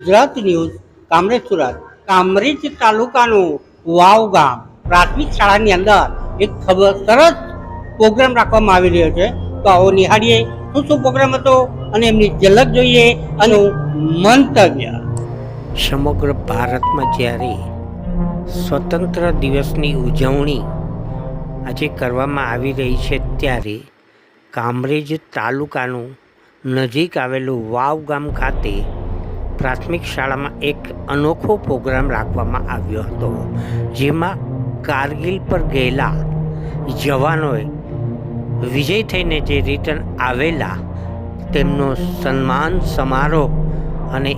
Gujarat news, Kamrej Surat. Kamrej તાલુકાનું વાવ ગામ. પ્રાથમિક શાળાની અંદર એક ખબર સરસ પ્રોગ્રામ રાખવામાં આવી રહ્યો છે. તો આવો નિહાળીએ. શું શું પ્રોગ્રામ હતો અને એમની ઝલક જોઈએ અને મંતવ્ય. સમગ્ર ભારતમાં જ્યારે સ્વતંત્ર દિવસની ઉજવણી આજે કરવામાં આવી રહી છે, ત્યારે કામરેજ તાલુકાનું નજીક આવેલું વાવ ગામ ખાતે પ્રાથમિક શાળામાં એક અનોખો પ્રોગ્રામ રાખવામાં આવ્યો હતો, જેમાં કારગિલ પર ગયેલા જવાનોએ વિજય થઈને જે રિટર્ન આવેલા, તેમનો સન્માન સમારોહ અને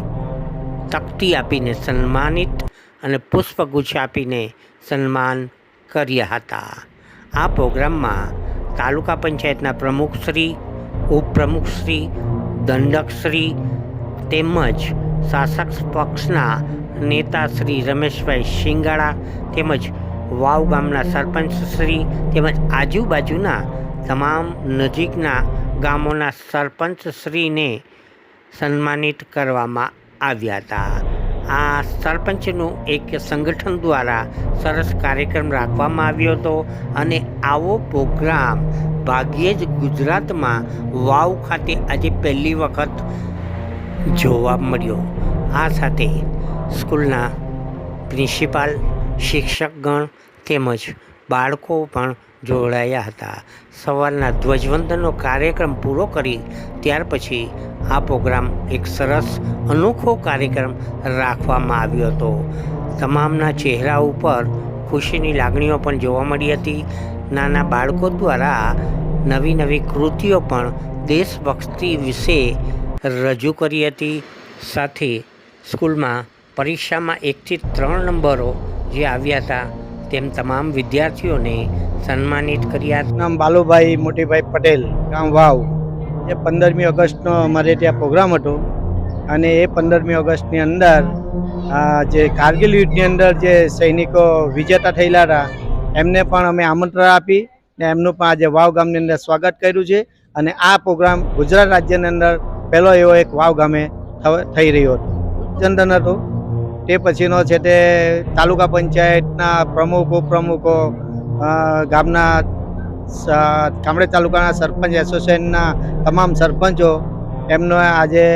તકતી આપીને સન્માનિત અને પુષ્પગુચ્છ આપીને સન્માન કર્યા હતા. આ પ્રોગ્રામમાં તાલુકા પંચાયતના પ્રમુખશ્રી ઉપપ્રમુખશ્રી દંડકશ્રી તેમજ શાસક પક્ષના નેતા શ્રી રમેશભાઈ શિંગાળા તેમજ વાવ ગામના સરપંચ શ્રી તેમજ આજુબાજુના તમામ નજીકના ગામોના સરપંચ શ્રીને સન્માનિત કરવામાં આવ્યા હતા. આ સરપંચનું એક સંગઠન દ્વારા સરસ કાર્યક્રમ રાખવામાં આવ્યો હતો અને આવો પ્રોગ્રામ ભાગ્યે જ ગુજરાતમાં વાવ ખાતે આજે પહેલી વખત જોવા મળ્યો. આ સાથે સ્કૂલના પ્રિન્સિપાલ, શિક્ષકગણ તેમજ બાળકો પણ જોડાયા હતા. સવારના ધ્વજવંદનનો કાર્યક્રમ પૂરો કરી ત્યાર પછી આ પ્રોગ્રામ એક સરસ, અનોખો કાર્યક્રમ રાખવામાં આવ્યો હતો. તમામના ચહેરા ઉપર ખુશીની લાગણીઓ પણ જોવા મળી હતી. નાના બાળકો દ્વારા નવી નવી કૃતિઓ પણ દેશભક્તિ વિશે રજૂ કરી હતી. સાથે સ્કૂલમાં પરીક્ષામાં એકથી ત્રણ નંબરો જે આવ્યા હતા, તેમ તમામ વિદ્યાર્થીઓને સન્માનિત કર્યા નામ બાલુભાઈ મોટીભાઈ પટેલ, ગામ વાવ. એ પંદરમી ઓગસ્ટનો અમારે ત્યાં પ્રોગ્રામ હતો. અને એ પંદરમી ઓગસ્ટની અંદર જે કારગિલ યુદ્ધની અંદર જે સૈનિકો વિજેતા થયેલા હતા, એમને પણ અમે આમંત્રણ આપી ને એમનું પણ આજે વાવ ગામની અંદર સ્વાગત કર્યું છે. અને આ પ્રોગ્રામ ગુજરાત રાજ્યની અંદર પહેલો એવો એક વાવ ગામે થઈ રહ્યો હતો. ચંદન હતો. તે પછીનો છે તે તાલુકા પંચાયતના પ્રમુખ, ઉપપ્રમુખો ગામના કામડે તાલુકાના સરપંચ, એસોસિએશનના તમામ સરપંચો, એમનો આજે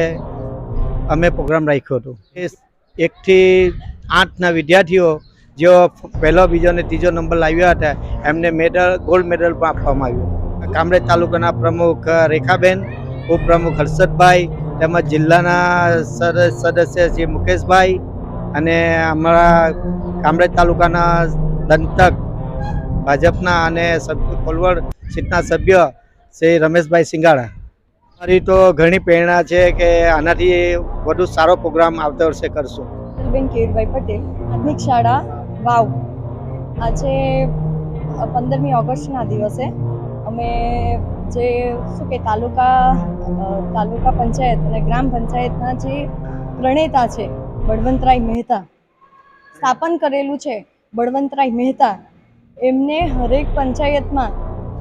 અમે પ્રોગ્રામ રાખ્યો હતો. એ એકથી આઠના વિદ્યાર્થીઓ, જેઓ પહેલો, બીજો અને ત્રીજો નંબર લાવ્યા હતા, એમને મેડલ, ગોલ્ડ મેડલ પણ આપવામાં આવ્યું કામરેજ તાલુકાના પ્રમુખ રેખાબેન ઉપપ્રમુખ હર્ષદભાઈ, તેમજ જિલ્લાના સદસ્ય શ્રી મુકેશભાઈ અને અમારા કામરેજ તાલુકાના દંતક ભાજપના અને કોલવડ સીટના સભ્ય શ્રી રમેશભાઈ સિંગાળા મારી તો ઘણી પ્રેરણા છે કે આનાથી વધુ સારો પ્રોગ્રામ આવતા વર્ષે કરશું. બેન કેયુરભાઈ પટેલ, પ્રાથમિક શાળા, વાવ. આજે પંદરમી ઓગસ્ટના દિવસે અમે જે શું કે તાલુકા તાલુકા પંચાયત અને ગ્રામ પંચાયતના જે પ્રણેતા છે, બળવંતરાય મહેતા, સ્થાપન કરેલું છે બળવંતરાય મહેતા, એમને હરેક પંચાયતમાં,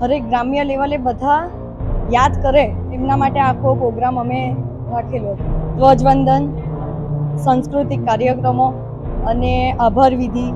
હરેક ગ્રામ્ય લેવલે બધા યાદ કરે, એમના માટે આખો પ્રોગ્રામ અમે રાખેલો ધ્વજવંદન, સાંસ્કૃતિક કાર્યક્રમો અને આભાર વિધિ